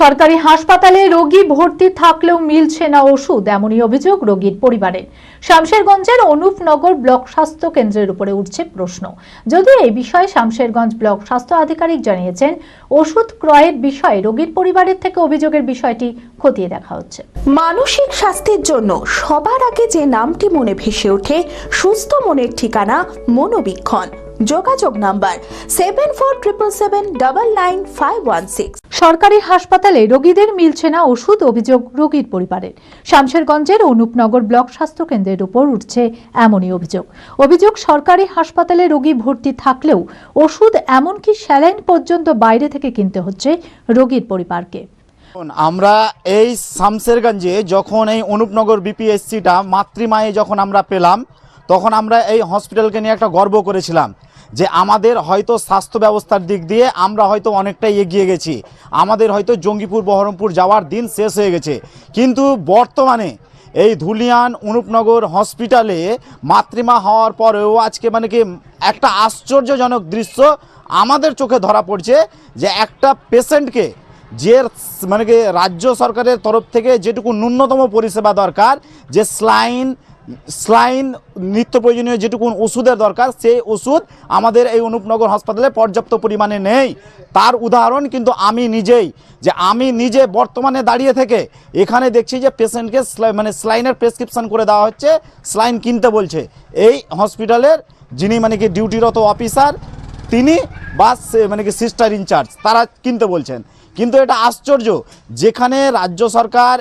সরকারি হাসপাতালে রোগী ভর্তি থাকলেও মিলছে না ওষুধ, এমনই অভিযোগ রোগীর পরিবারের শামশেরগঞ্জের অনুপনগর ব্লক স্বাস্থ্য কেন্দ্রের উপরে উঠছে প্রশ্ন। যদিও এই বিষয়ে শামশেরগঞ্জ ব্লক স্বাস্থ্য আধিকারিক জানিয়েছেন, ওষুধ ক্রয়ের বিষয়ে রোগীর পরিবারের থেকে অভিযোগের বিষয়টি খতিয়ে দেখা হচ্ছে। মানসিক স্বাস্থ্যের জন্য সবার আগে যে নামটি মনে ভেসে ওঠে, সুস্থ মনের ঠিকানা মনোবীক্ষণ। যোগাযোগ number seven four triple seven double nine five one six সরকারি হাসপাতালে রোগীদের মিলছে না ওষুধ, অভিযোগ রোগীর পরিবারের। শামশেরগঞ্জের অনুপনগর ব্লক স্বাস্থ্য কেন্দ্রের উপর উঠছে এমনই অভিযোগ। অভিযোগ, সরকারি হাসপাতালে রোগী ভর্তি থাকলেও ওষুধ এমনকি স্যালাইন পর্যন্ত বাইরে থেকে কিনতে হচ্ছে রোগীর পরিবারকে। আমরা এই শামসেরগঞ্জে যখন এই অনুপনগর বিপিএসসিটা মাতৃমায়ে যখন আমরা পেলাম, তখন আমরা এই হসপিটালকে নিয়ে একটা গর্ব করেছিলাম। যে আমাদের হয়তো স্বাস্থ্য ব্যবস্থার দিক দিয়ে আমরা হয়তো অনেকটাই এগিয়ে গেছি। আমাদের হয়তো জঙ্গিপুর, বহরমপুর যাওয়ার দিন শেষ হয়ে গেছে। কিন্তু বর্তমানে এই ধুলিয়ান অনুপনগর হসপিটালে মাতৃমা হওয়ার পরেও আজকে মানে কি একটা আশ্চর্যজনক দৃশ্য আমাদের চোখে ধরা পড়ছে যে একটা পেশেন্টকে যে মানে কি রাজ্য সরকারের তরফ থেকে যেটুকু ন্যূনতম পরিষেবা দরকার, যে স্লাইন স্লাইন নিত্য প্রয়োজনীয় যেটুকু ওষুধের দরকার, সেই ওষুধ আমাদের এই অনুপনগর হাসপাতালে পর্যাপ্ত পরিমাণে নেই। তার উদাহরণ কিন্তু আমি নিজেই, যে আমি নিজে বর্তমানে দাঁড়িয়ে থেকে এখানে দেখছি যে পেশেন্টকে মানে স্লাইনের প্রেসক্রিপশন করে দেওয়া হচ্ছে, স্লাইন কিনতে বলছে। এই হসপিটালের যিনি মানে কি ডিউটিরত অফিসার, তিনি বা মানে কি সিস্টার ইনচার্জ, তারা কিনতে বলছেন। কিন্তু এটা আশ্চর্য, যেখানে রাজ্য সরকার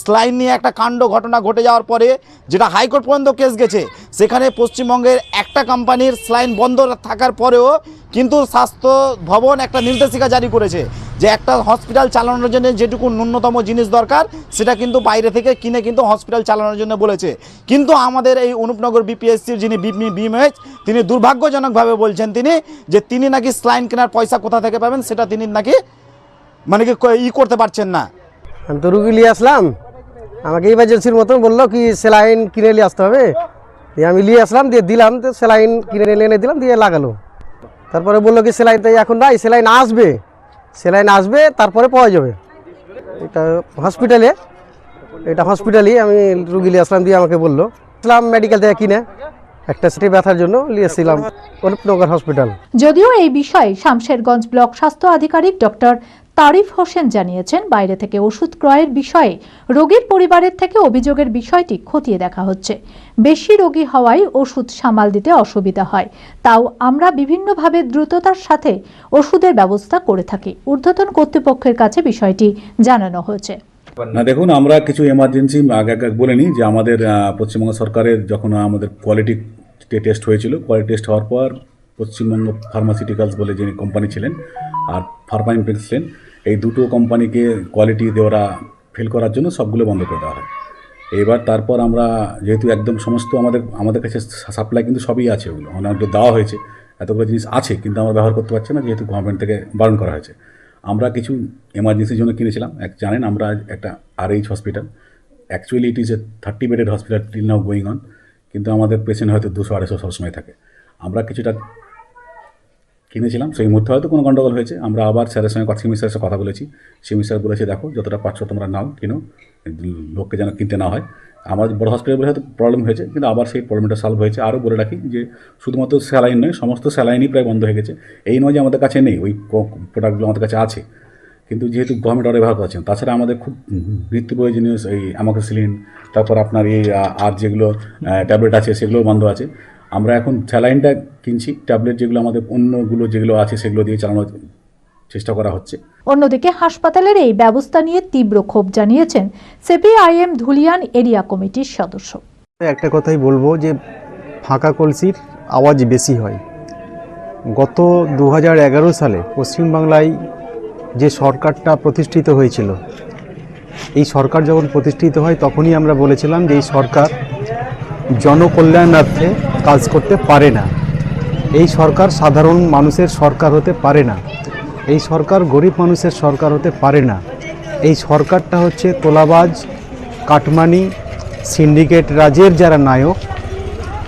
স্লাইন নিয়ে একটা কাণ্ড ঘটনা ঘটে যাওয়ার পরে যেটা হাইকোর্ট পর্যন্ত কেস গেছে, সেখানে পশ্চিমবঙ্গের একটা কোম্পানির স্লাইন বন্ধ থাকার পরেও কিন্তু স্বাস্থ্য ভবন একটা নির্দেশিকা জারি করেছে যে একটা হসপিটাল চালানোর জন্য যেটুকু ন্যূনতম জিনিস দরকার, সেটা কিন্তু বাইরে থেকে কিনে কিন্তু হসপিটাল চালানোর জন্য বলেছে। কিন্তু আমাদের এই অনুপনগর বিপিএসসির যিনি বিএমএইচ তিনি দুর্ভাগ্যজনকভাবে বলছেন তিনি যে তিনি নাকি স্লাইন কেনার পয়সা কোথা থেকে পাবেন, সেটা তিনি নাকি মানে কি ই করতে পারছেন না। আমি তো রুগী নিয়ে আসলাম। আমাকে ইমার্জেন্সির মতন বলল কি, স্যালাইন কিনে নিয়ে আসতে হবে। দিয়ে আমি নিয়ে আসলাম, দিয়ে দিলাম, তো স্যালাইন কিনে এনে দিলাম, দিয়ে লাগালো। তারপরে বলল কি, স্যালাইন তাই এখন নাই, স্যালাইন আসবে। স্যালাইন আসবে, তারপরে পাওয়া যাবে। এটা হসপিটালে, এটা হসপিটালই আমি রুগী নিয়ে আসলাম, দিয়ে আমাকে বলল। আসলাম মেডিকেল থেকে কিনে, একটা সিটি ব্যথার জন্য নিয়ে এসেছিলাম অনুপনগর হসপিটাল। যদিও এই বিষয়ে শামশেরগঞ্জ ব্লক স্বাস্থ্য আধিকারিক ডক্টর তারিফ হোসেন জানিয়েছেন, বাইরে থেকে ওষুধ ক্রয়ের বিষয়ে রোগীর পরিবারের থেকে অভিযোগের বিষয়টি খতিয়ে দেখা হচ্ছে। বেশি রোগী হওয়ায় ওষুধ সামাল দিতে অসুবিধা হয়। তাও আমরা বিভিন্নভাবে দ্রুততার সাথে ওষুধের ব্যবস্থা করে থাকি। ঊর্ধ্বতন কর্তৃপক্ষের কাছে বিষয়টি জানানো হয়েছে। না, দেখুন, আমরা কিছু এমার্জেন্সি আগে বলে নিই যে আমাদের পশ্চিমবঙ্গ সরকারের যখন আমাদের কোয়ালিটি টেস্ট হয়েছিল কোয়ালিটি টেস্ট হওয়ার পর পশ্চিমবঙ্গ ফার্মাসিউটিক্যালস বলে যিনি কোম্পানি ছিলেন আর ফার্মাইন ছিলেন এই দুটো কোম্পানিকে কোয়ালিটি দেওয়া ফেল করার জন্য সবগুলো বন্ধ করে দেওয়া হয়। এবার তারপর আমরা যেহেতু একদম সমস্ত আমাদের আমাদের কাছে সাপ্লাই কিন্তু সবই আছে ওগুলো। অনেকগুলো দেওয়া হয়েছে, এতগুলো জিনিস আছে, কিন্তু আমরা ব্যবহার করতে পারছি না, যেহেতু গভর্নমেন্ট থেকে বারণ করা হয়েছে। আমরা কিছু এমার্জেন্সির জন্য কিনেছিলাম। এক জানেন, আমরা একটা R H hospital actually it is a thirty bedded hospital till now going on কিন্তু আমাদের পেশেন্ট হয়তো দুশো, আড়াইশো সবসময় থাকে। আমরা কিছুটা কিনেছিলাম। সেই মুহূর্তে হয়তো কোনো গন্ডগোল হয়েছে। আমরা আবার স্যারের সঙ্গে সিমি স্যারের কথা বলেছি। সিমি স্যার বলেছে, দেখো, যতটা পারছ তোমরা নাও, কিনো। লোককে যেন কিনতে না হয়। আমার বড় হসপিটাল বলে হয়তো প্রবলেম হয়েছে, কিন্তু আবার সেই প্রবলেমটা সলভ হয়েছে। আরও বলে রাখি যে, শুধুমাত্র স্যালাইন নয়, সমস্ত স্যালাইনই প্রায় বন্ধ হয়ে গেছে। এই নয় যে, আমাদের কাছে নেই, ওই প্রোডাক্টগুলো আমাদের কাছে আছে। কিন্তু যেহেতু গভর্নমেন্ট অর্ডার ব্যবহার করছেন, তাছাড়া আমাদের খুব নিত্য প্রয়োজনীয়, এই অ্যামোক্সিলিন তারপর আপনার এই আর যেগুলো ট্যাবলেট আছে, সেগুলোও বন্ধ আছে। আমরা এখন স্যালাইনটা কিনছি ট্যাবলেট যেগুলো আমাদের অন্যগুলো যেগুলো আছে সেগুলো দিয়ে চালানোর চেষ্টা করা হচ্ছে। অন্যদিকে হাসপাতালের এই ব্যবস্থা নিয়ে তীব্র ক্ষোভ জানিয়েছেন সিপিআইএম ধুলিয়ান এরিয়া কমিটির সদস্য। একটা কথাই বলব যে ফাঁকা কলসির আওয়াজ বেশি হয়। গত দু হাজার এগারো সালে পশ্চিমবাংলায় যে সরকারটা প্রতিষ্ঠিত হয়েছিল এই সরকার যখন প্রতিষ্ঠিত হয় তখনই আমরা বলেছিলাম যে এই সরকার জনকল্যাণার্থে কাজ করতে পারে না। এই সরকার সাধারণ মানুষের সরকার হতে পারে না। এই সরকার গরিব মানুষের সরকার হতে পারে না। এই সরকারটা হচ্ছে তোলাবাজ, কাটমানি, সিন্ডিকেট রাজের যারা নায়ক,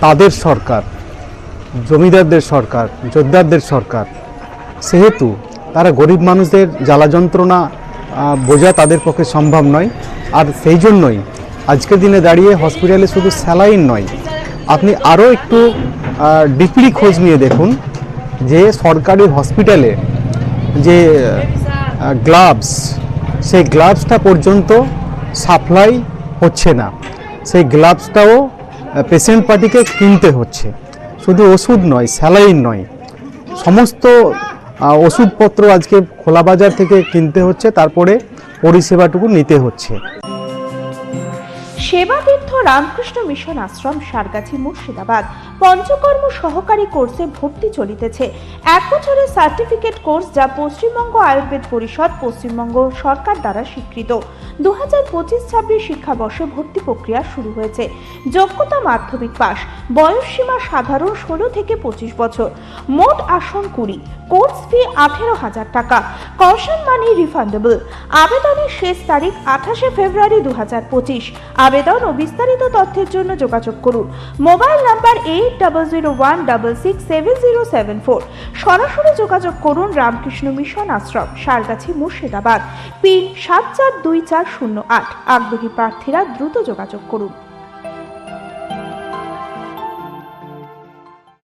তাদের সরকার, জমিদারদের সরকার যোদ্ধারদের সরকার। সেহেতু তারা গরিব মানুষদের জ্বালা যন্ত্রণা বোঝা তাদের পক্ষে সম্ভব নয়। আর সেই জন্যই আজকের দিনে দাঁড়িয়ে হসপিটালে শুধু স্যালাইন নয়, আপনি আরও একটু ডিপলি খোঁজ নিয়ে দেখুন যে সরকারি হসপিটালে যে গ্লাভস, সেই গ্লাভসটা পর্যন্ত সাপ্লাই হচ্ছে না। সেই গ্লাভসটাও পেশেন্ট পার্টিকে কিনতে হচ্ছে। শুধু ওষুধ নয়, স্যালাইন নয়। সমস্ত ওষুধপত্র আজকে খোলা বাজার থেকে কিনতে হচ্ছে, তারপরে পরিষেবাটুকু নিতে হচ্ছে। সেবাতীর্থ রামকৃষ্ণ মিশন আশ্রম সারগাছি মুর্শিদাবাদ। পঞ্চকর্ম সহকারী কোর্সে ভর্তি চলিতেছে। এক বছরের সার্টিফিকেট কোর্স যা পশ্চিমবঙ্গ আয়ুর্বেদ পরিষদ, পশ্চিমবঙ্গ সরকার দ্বারা স্বীকৃত। দু হাজার পঁচিশ ছাব্বিশ শিক্ষাবর্ষে ভর্তি প্রক্রিয়া শুরু হয়েছে। যোগ্যতা মাধ্যমিক পাস বয়সসীমা সাধারণ ষোলো থেকে পঁচিশ বছর। মোট আসন কুড়ি। কোর্স ফি আঠেরো হাজার টাকা। Caution money refundable. আবেদনের শেষ তারিখ আঠাশে ফেব্রুয়ারি দু হাজার পঁচিশ। আবেদন ও বিস্তারিত তথ্যের জন্য যোগাযোগ করুন। Mobile number eight double zero one double six seven zero seven four সরাসরি যোগাযোগ করুন রামকৃষ্ণ মিশন আশ্রম, সারগাছি, মুর্শিদাবাদ। পিন সাত চার দুই চার শূন্য আট। আগ্রহী প্রার্থীরা দ্রুত যোগাযোগ করুন।